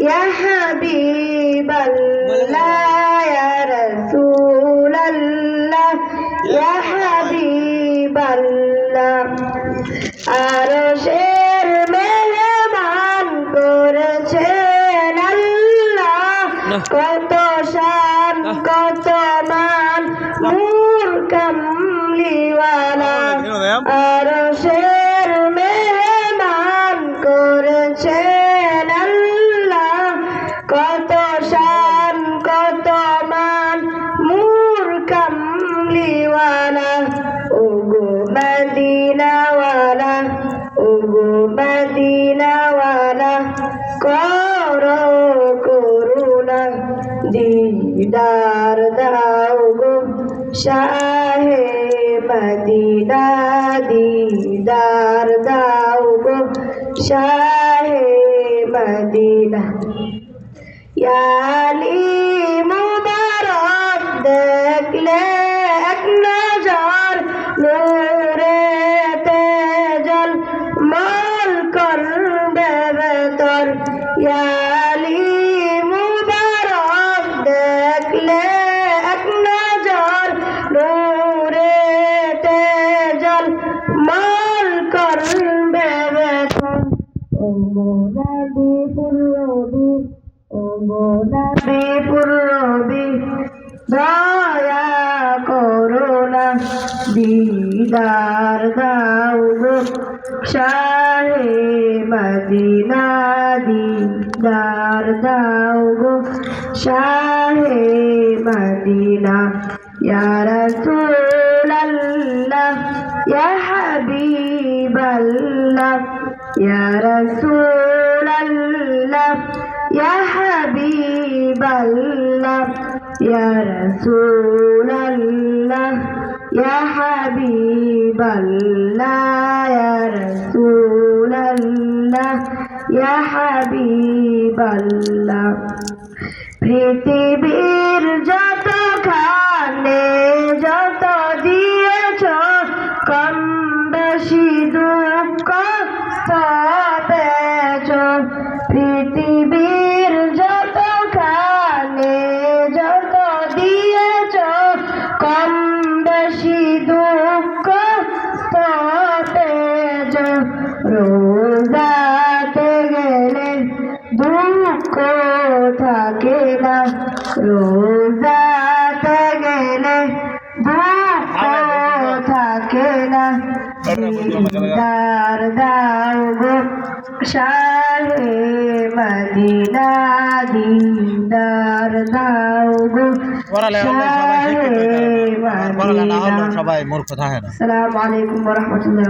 يا حبيب الله يا رسول الله يا حبيب الله আরশের মেহমান করেছেন আল্লাহ কত শান কত মান নূর কামলিওয়ালা আরশের করো করুণা দিদার দাও গো শাহে মদিনা দিদার দাও গো শাহে মদিনা ইয়ালি মোনাবি পুরবি ও মোনাবি পুরবি দয়া করোনা দিদার দাও গো। শাহে মদিনা দিদার দাও গো। শাহে মদিনা ইয়া রাসূলাল্লাহ ইয়া হাবিবাল্লাহ ইয়া রাসূলাল্লাহ ইয়া হাবিবাল্লাহ ইয়া রাসূলাল্লাহ ইয়া হাবিবাল্লাহ ইয়া রাসূলাল্লাহ ইয়া হাবিবাল্লাহ পৃথিবীর যত খানে পৃথিবীর যত খানে যত দিয়েছ কম বেশি দুঃখ পেয়েছ রোজাতে গেলে দুঃখ থাকে না। রোজাতে গেলে দুঃখ থাকে না। দিদার দাও গো। শাহে মদিনা দিদার দাও গো। শাহে সবাই মদিনা মূর্খ থাকে না। আসসালামু আলাইকুম ওয়া রাহমাতুল্লাহ